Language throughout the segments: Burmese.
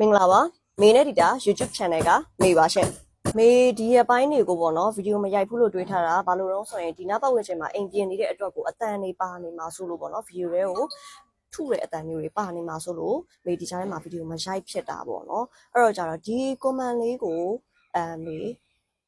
မင်္ဂလာပါမေနဲ့ဒီတာ YouTube channel ကမေပါရှင်မေဒီရပိုင်းတွေကိုပေါ့နော်ဗီဒီယိုမရိုက်ဘူးလို့တွေးထားတာဘာလို့လဲဆိုရင်ဒီနားပတ်ဝန်းကျင်မှာအိမ်ပြင်နေတဲ့အတွက်ကိုအတန်နေပါနေမှာဆိုလို့ပေါ့နော်ဗီဒီယိုတွေကိုထုတဲ့အတန်မျိုးတွေပါနေမှာဆိုလို့မေဒီကြားထဲမှာဗီဒီယိုမရိုက်ဖြစ်တာပေါ့နော်အဲ့တော့ကြတော့ဒီ comment လေးကိုအမေ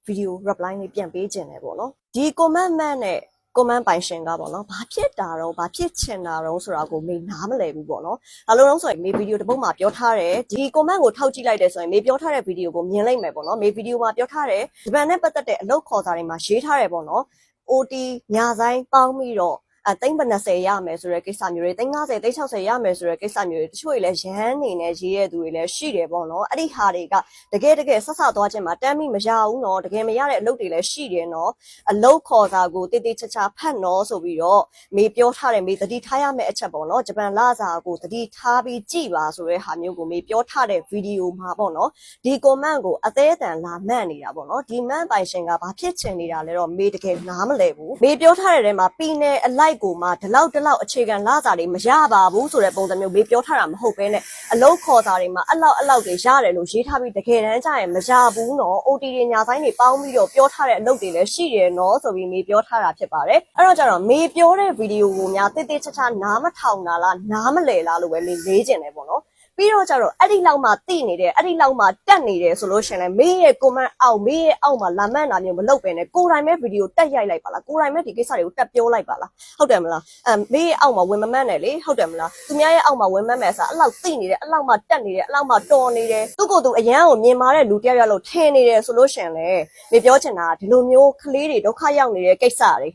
ဗီဒီယို reply လေးပြန်ပေးခြင်းတယ်ပေါ့နော်ဒီ comment မှန်နဲ့ comment ပိုင်ရှင်ကပေါ့နော်ဘာဖြစ်တာတော့ဘာဖြစ်ချင်တာတော့ဆိုတာကိုမေနားမလည်ဘူးပေါ့နော်ဘာလို့လဲဆိုရင်မေဗီဒီယိုတစ်ပုဒ်မှာပြောထားတယ်ဒီ comment ကိုထောက်ကြည့်လိုက်တယ်ဆိုရင်မေပြောထားတဲ့ဗီဒီယိုကိုမြင်လိုက်မယ်ပေါ့နော်မေဗီဒီယိုမှာပြောထားတယ်ဂျပန်နဲ့ပတ်သက်တဲ့အလုပ်ခေါ်စာတွေမှာရေးထားတယ်ပေါ့နော် OT ညာဆိုင်ပေါင်းပြီးတော့ အသိန်း50ရမယ်ဆိုတဲ့ကိစ္စမျိုးတွေသိန်း50သိန်း60ရမယ်ဆိုတဲ့ကိစ္စမျိုးတွေတချို့တွေလည်းရဟန်းနေနဲ့ရေးရတဲ့သူတွေလည်းရှိတယ်ပေါ့နော်အဲ့ဒီဟာတွေကတကယ်တကယ်ဆက်ဆသွားခြင်းမှာတမ်းမိမရဘူးနော်တကယ်မရတဲ့အလုပ်တွေလည်းရှိတယ်နော်အလုပ်ခေါ်စာကိုတည်တည်ချာချာဖတ်နော်ဆိုပြီးတော့မေပြောထားတယ်မေတတိထားရမယ့်အချက်ပေါ့နော်ဂျပန်လာစာကိုတတိထားပြီးကြည်ပါဆိုတဲ့ဟာမျိုးကိုမေပြောထားတဲ့ဗီဒီယိုမှာပေါ့နော်ဒီ comment ကိုအသေးအတန်လာမှတ်နေတာပေါ့နော်ဒီမှန်ပိုင်ရှင်ကဘာဖြစ်ချင်နေတာလဲတော့မေတကယ်နားမလဲဘူးမေပြောထားတဲ့ထဲမှာပြည်နယ်အလိုက်ကိုမှဒီလောက်ဒီလောက်အခြေခံလာစာတွေမရပါဘူးဆိုတဲ့ပုံစံမျိုးမေပြောထားတာမဟုတ်ဘဲနဲ့အလုပ်ခေါ်စာတွေမှာအလောက်အလောက်တွေရတယ်လို့ရေးထားပြီးတကယ်တမ်းကျရင်မရဘူးနော် OT တွေညာဆိုင်တွေပေါင်းပြီးတော့ပြောထားတဲ့အလုပ်တွေလည်းရှိတယ်နော်ဆိုပြီးမေပြောထားတာဖြစ်ပါတယ်အဲ့တော့ကျတော့မေပြောတဲ့ဗီဒီယိုကိုများတိတိကျကျနားမထောင်တာလားနားမလဲလားလို့ပဲမေလေးကျင်တယ်ပေါ့နော် ပြီးတော့ကျတော့အဲ့ဒီလောက်မှတိနေတယ်အဲ့ဒီလောက်မှတက်နေတယ်ဆိုလို့ရှရင်လဲမေးရဲ့ comment အောက်မေးရဲ့အောက်မှာလာမန့်တာမျိုးမလုပ်ပဲနဲ့ကိုယ်တိုင်ပဲဗီဒီယိုတက်ရိုက်လိုက်ပါလားကိုယ်တိုင်ပဲဒီကိစ္စတွေကိုတက်ပြောလိုက်ပါလားဟုတ်တယ်မလားအမ်မေးရဲ့အောက်မှာဝင်မမန့်နဲ့လေဟုတ်တယ်မလားသူများရဲ့အောက်မှာဝင်မန့်မယ်ဆိုအဲ့လောက်တိနေတယ်အဲ့လောက်မှတက်နေတယ်အဲ့လောက်မှတော်နေတယ်သူ့ကိုယ်သူအရန်ကိုမြင်မာတဲ့လူတစ်ယောက်ယောက်လို့ထင်နေတယ်ဆိုလို့ရှရင်လဲမေပြောချင်တာကဒီလိုမျိုးကလေးတွေဒုက္ခရောက်နေတဲ့ကိစ္စတွေ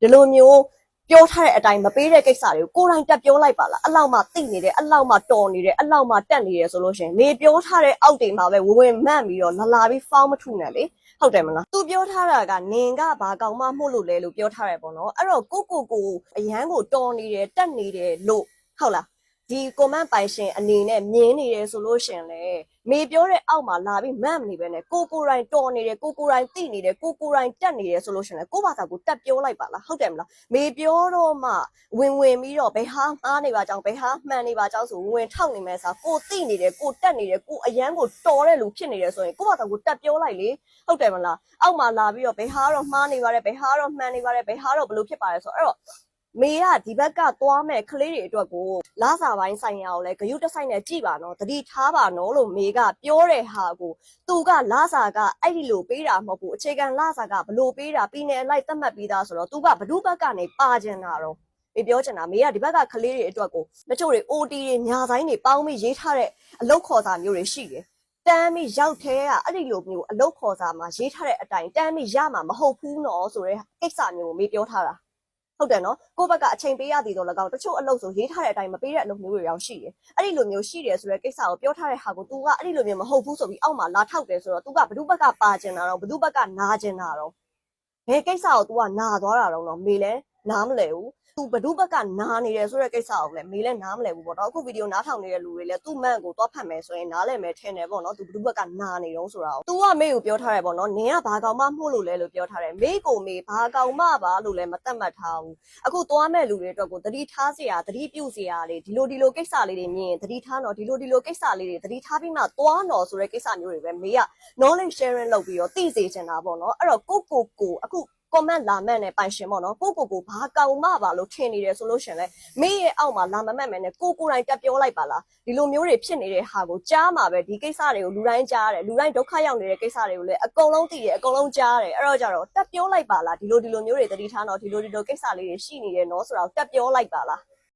ဒီလိုမျိုး ပြောထားတဲ့အတိုင်းမပေးတဲ့ကိစ္စတွေကိုကိုယ်တိုင်တက်ပြောလိုက်ပါလားအလောက်မှသိနေတယ်အလောက်မှတော်နေတယ်အလောက်မှတက်နေတယ်ဆိုလို့ရှရင်နေပြောထားတဲ့အောက်တွေမှာပဲဝင်ဝင်မှန့်ပြီးတော့လာလာပြီးဖောင်းမထုနဲ့လေဟုတ်တယ်မလားသူပြောထားတာကနင်ကဘာကောင်မှမှုလို့လဲလို့ပြောထားတယ်ပေါ့နော်အဲ့တော့ကိုကိုကိုအရန်ကိုတော်နေတယ်တက်နေတယ်လို့ဟုတ်လား ဒီ comment ပိုင်ရှင်အနေနဲ့မြင်နေတယ်ဆိုလို့ရှရင်လေမေပြောတဲ့အောက်မှာလာပြီးမန့်မနေပဲနဲ့ကိုကိုယ်တိုင်တော်နေတယ်ကိုကိုယ်တိုင်သိနေတယ်ကိုကိုယ်တိုင်တက်နေတယ်ဆိုလို့ရှရင်လေကိုယ့်ဘာသာကိုတက်ပြောလိုက်ပါလားဟုတ်တယ်မလားမေပြောတော့မှဝင်ဝင်ပြီးတော့ဘယ်ဟာမှားနေပါကြောင်းဘယ်ဟာမှန်နေပါကြောင်းဆိုဝင်ဝင်ထောက်နေမယ်ဆိုကိုသိနေတယ်ကိုတက်နေတယ်ကိုအရန်ကိုတော်တဲ့လူဖြစ်နေတယ်ဆိုရင်ကိုယ့်ဘာသာကိုတက်ပြောလိုက်လေဟုတ်တယ်မလားအောက်မှာလာပြီးတော့ဘယ်ဟာတော့မှားနေပါတယ်ဘယ်ဟာတော့မှန်နေပါတယ်ဘယ်ဟာတော့ဘယ်လိုဖြစ်ပါတယ်ဆိုတော့အဲ့တော့ မေကဒီဘက်ကသွားမဲ့ကလေးတွေအတွက်ကိုလာစာပိုင်းဆိုင်ရာကိုလည်းဂယုတဆိုင်နဲ့ကြည်ပါနော်တတိထားပါနော်လို့မေကပြောတဲ့ဟာကိုသူကလာစာကအဲ့ဒီလိုပေးတာမဟုတ်ဘူးအခြေခံလာစာကဘလို့ပေးတာပြည်နယ်အလိုက်သတ်မှတ်ပြီးသားဆိုတော့သူကဘဒုဘက်ကနေပါကျင်တာတော့မေပြောချင်တာမေကဒီဘက်ကကလေးတွေအတွက်ကိုတချို့တွေ OT တွေညာဆိုင်တွေပေါင်းပြီးရေးထားတဲ့အလုတ်ခေါ်စာမျိုးတွေရှိတယ်။တမ်းပြီးရောက်သေးကအဲ့ဒီလိုမျိုးအလုတ်ခေါ်စာမှာရေးထားတဲ့အတိုင်းတမ်းပြီးရမှာမဟုတ်ဘူးနော်ဆိုတဲ့ကိစ္စမျိုးကိုမေပြောထားတာ။ ဟုတ်တယ်နော်ကိုယ့်ဘက်ကအချိန်ပေးရသည်တော့၎င်းတချို့အလုပ်ဆိုရေးထားတဲ့အတိုင်းမပေးတဲ့အလုပ်မျိုးတွေရောရှိတယ်။အဲ့ဒီလိုမျိုးရှိတယ်ဆိုတဲ့ကိစ္စကိုပြောထားတဲ့ဟာကို तू ကအဲ့ဒီလိုမျိုးမဟုတ်ဘူးဆိုပြီးအောက်မှာလာထောက်တယ်ဆိုတော့ तू ကဘယ်သူဘက်ကပါကျင်တာတော့ဘယ်သူဘက်ကနာကျင်တာတော့ဘယ်ကိစ္စကို तू ကနာသွားတာတော့မေလဲ နားမလဲဘူးသူဘဒုဘက်ကနားနေတယ်ဆိုတဲ့ကိစ္စအောင်လဲမေးလဲနားမလဲဘူးပေါ့နော်အခုဗီဒီယိုနားထောင်နေတဲ့လူတွေလဲသူ့မန့်ကိုသွားဖတ်မယ်ဆိုရင်နားလဲမယ်ထင်တယ်ပေါ့နော်သူဘဒုဘက်ကနားနေတော့ဆိုတာကိုသူကမေးကိုပြောထားတယ်ပေါ့နော်နင်ကဘာကောင်မှမှုလို့လဲလို့ပြောထားတယ်မေးကိုမေးဘာကောင်မှပါလို့လဲမတတ်မှတ်ထားဘူးအခုသွားမဲ့လူတွေအတွက်ကိုသတိထားစရာသတိပြုစရာလေးဒီလိုဒီလိုကိစ္စလေးတွေမြင်ရင်သတိထားတော့ဒီလိုဒီလိုကိစ္စလေးတွေသတိထားပြီးမှသွားတော့ဆိုတဲ့ကိစ္စမျိုးတွေပဲမေးက knowledge sharing လုပ်ပြီးတော့သိစေချင်တာပေါ့နော်အဲ့တော့ကိုကိုကိုအခု comment လာမဲ့နဲ့ပိုင်ရှင်ပေါ့နော်ကိုကိုကိုဘာကောင်မှပါလို့ထင်နေတယ်ဆိုလို့ရှရင်လဲမေးရဲ့အောက်မှာလာမမက်မယ်နဲ့ကိုကိုတိုင်းတက်ပြောလိုက်ပါလားဒီလိုမျိုးတွေဖြစ်နေတဲ့ဟာကိုကြားမှာပဲဒီကိစ္စတွေကိုလူတိုင်းကြားတယ်လူတိုင်းဒုက္ခရောက်နေတဲ့ကိစ္စတွေကိုလည်းအကုန်လုံးသိတယ်အကုန်လုံးကြားတယ်အဲ့တော့ကြတော့တက်ပြောလိုက်ပါလားဒီလိုဒီလိုမျိုးတွေတတိထားတော့ဒီလိုဒီလိုကိစ္စလေးတွေရှိနေတယ်နော်ဆိုတော့တက်ပြောလိုက်ပါလား